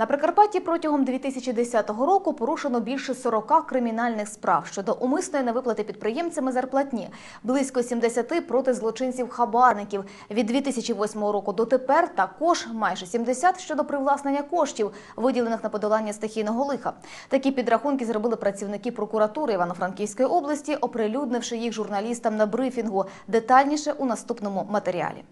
На Прикарпатті протягом 2010 року порушено більше 40 кримінальних справ щодо умисної невиплати підприємцями зарплатні, близько 70 проти злочинців-хабарників. Від 2008 року дотепер також майже 70 щодо привласнення коштів, виділених на подолання стихійного лиха. Такі підрахунки зробили працівники прокуратури Івано-Франківської області, оприлюднивши їх журналістам на брифінгу. Детальніше у наступному матеріалі.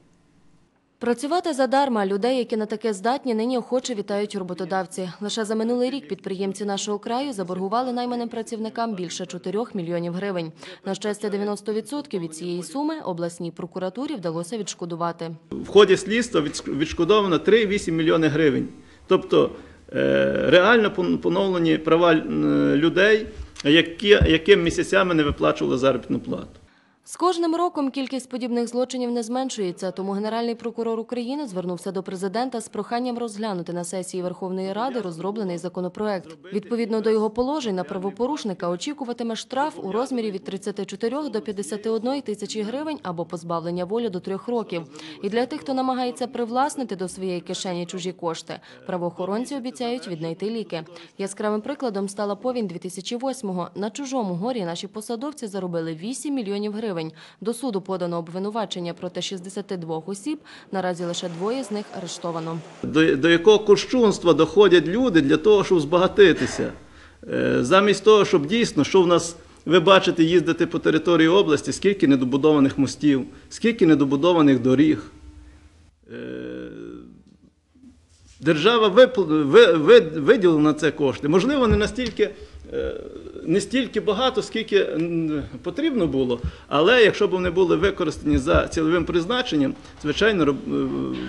Працювати задарма людей, які на таке здатні, нині охоче вітають роботодавці. Лише за минулий рік підприємці нашого краю заборгували найманим працівникам більше 4 мільйонів гривень. На щастя, 90% від цієї суми обласній прокуратурі вдалося відшкодувати. В ході слідства відш- відшкодовано 3,8 мільйони гривень. Тобто е, реально поновлені права людей, яким місяцями не виплачували заробітну плату. З кожним роком кількість подібних злочинів не зменшується, тому Генеральний прокурор України звернувся до президента з проханням розглянути на сесії Верховної Ради розроблений законопроект. Відповідно до його положень, на правопорушника очікуватиме штраф у розмірі від 34 до 51 тисячі гривень або позбавлення волі до трьох років. І для тих, хто намагається привласнити до своєї кишені чужі кошти, правоохоронці обіцяють віднайти ліки. Яскравим прикладом стала повінь 2008-го. На чужому горі наші посадовці заробили 8 мільйонів гривень. До суду подано обвинувачення проти 62 осіб. Наразі лише двоє з них арештовано. До, до якого кощунства доходять люди для того, щоб збагатитися. Е, Замість того, щоб дійсно, що в нас ви бачите, їздити по території області, скільки недобудованих мостів, скільки недобудованих доріг. Держава виділила на це кошти. Можливо, не настільки. е, Не стільки багато, скільки потрібно було, але якщо б вони були використані за цільовим призначенням, звичайно, е,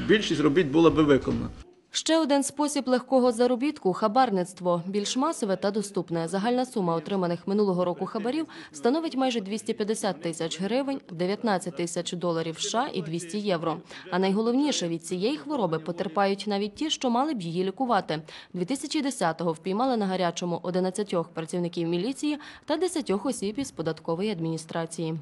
більшість робіт була би виконана. Ще один спосіб легкого заробітку хабарництво. Більш масове та доступне. Загальна сума отриманих минулого року хабарів становить майже 250 тисяч гривень, 19 тисяч доларів США і 200 євро. А найголовніше від цієї хвороби потерпають навіть ті, що мали б її лікувати. 2010-го впіймали на гарячому 11 працівників міліції та 10 осіб із податкової адміністрації.